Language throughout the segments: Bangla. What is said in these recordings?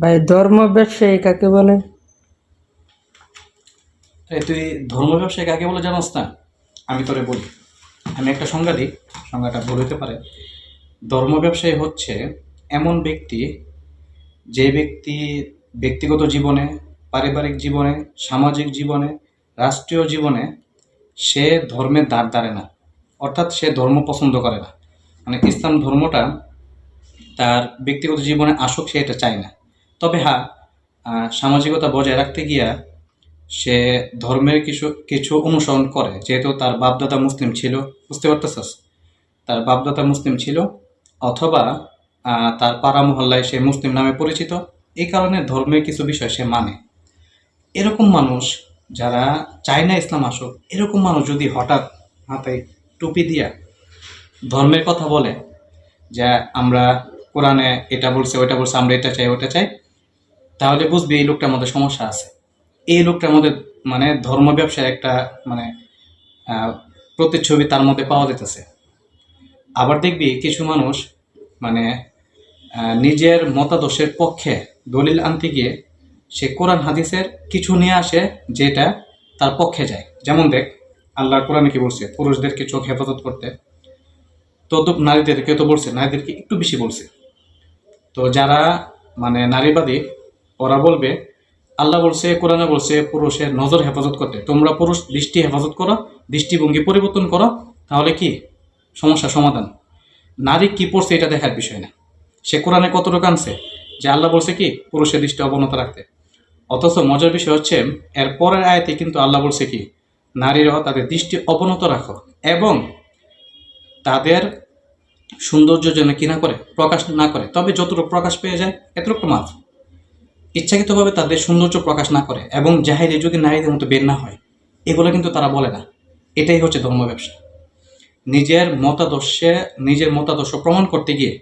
ভাই, ধর্ম ব্যবসায়ী কাকে বলে? তুই ধর্ম ব্যবসায়ী কাকে বলে জানোস না? আমি তোরে বলি। আমি একটা সংজ্ঞা দিই, সংজ্ঞাটা ভুল হতে পারে। ধর্ম ব্যবসায়ী হচ্ছে এমন ব্যক্তি, যে ব্যক্তি ব্যক্তিগত জীবনে, পারিবারিক জীবনে, সামাজিক জীবনে, রাষ্ট্রীয় জীবনে সে ধর্মের দাঁড় দাঁড়ে না। অর্থাৎ সে ধর্ম পছন্দ করে না। মানে ইসলাম ধর্মটা তার ব্যক্তিগত জীবনে আসুক সে এটা চায় না। তবে হ্যাঁ সামাজিকতা বজায় রাখতে গিয়া সে ধর্মের কিছু কিছু অনুসরণ করে। যেহেতু তার বাপদাদা মুসলিম ছিল, বুঝতে পারতেছস? তার বাপদাদা মুসলিম ছিল, অথবা তার পাড়া মহল্লায় সে মুসলিম নামে পরিচিত, এই কারণে ধর্মের কিছু বিষয় সে মানে। এরকম মানুষ যারা চায় না ইসলাম আসুক, এরকম মানুষ যদি হঠাৎ হাতে টুপি দিয়া ধর্মের কথা বলে যে আমরা কোরআনে এটা বলছে, ওইটা বলছে, আমরা এটা চাই ওটা চাই তাহলে বুঝবি এই লোকটার মধ্যে সমস্যা আছে। এই লোকটার মধ্যে মানে ধর্ম ব্যবসার একটা মানে প্রতিচ্ছবি তার মধ্যে পাওয়া যেতেছে আবার দেখবি কিছু মানুষ মানে নিজের মতাদর্শের পক্ষে দলিল আনতে গিয়ে সে কোরআন, হাদিসের কিছু নিয়ে আসে যেটা তার পক্ষে যায়। যেমন দেখ আল্লাহ কোরআনে কি বলছে? পুরুষদেরকে চোখ হেফাজত করতে। তত নারীদেরকে তো বলছে, নারীদেরকে একটু বেশি বলছে। তো যারা মানে নারীবাদী ওরা বলবে, আল্লাহ বলছে, কোরআনে বলছে, পুরুষের নজর হেফাজত করতে। তোমরা পুরুষ, দৃষ্টি হেফাজত করো, দৃষ্টিভঙ্গি পরিবর্তন করো, তাহলে কি? সমস্যা, সমাধান। নারী কি পড়ছে এটা দেখার বিষয় না। সে কোরআনে কতটুকু আনছে? যে আল্লাহ বলছে কি? পুরুষের দৃষ্টি অবনত রাখতে। অথচ মজার বিষয় হচ্ছে, এর পরের আয়তে কিন্তু আল্লাহ বলছে কি? নারীরাও তাদের দৃষ্টি অবনত রাখো এবং তাদের সৌন্দর্য যেন কি না করে, প্রকাশ না করে। তবে যতটুকু প্রকাশ পেয়ে যায়, এতটুকু মাফ। ইচ্ছাকৃতভাবে তাদের সৌন্দর্য প্রকাশ না করে এবং জাহিরে যদি নারীদের মতো বের না হয়, এগুলো কিন্তু তারা বলে না। এটাই হচ্ছে ধর্ম ব্যবসা। নিজের মতাদর্শে, নিজের মতাদর্শ প্রমাণ করতে গিয়ে,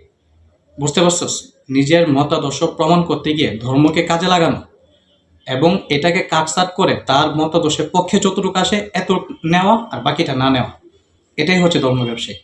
বুঝতে পারছস? নিজের মতাদর্শ প্রমাণ করতে গিয়ে ধর্মকে কাজে লাগানো এবং এটাকে কাটসাট করে তার মতাদর্শের পক্ষে যতটুকু আসে এত নেওয়া আর বাকিটা না নেওয়া। এটাই হচ্ছে ধর্ম ব্যবসায়ী।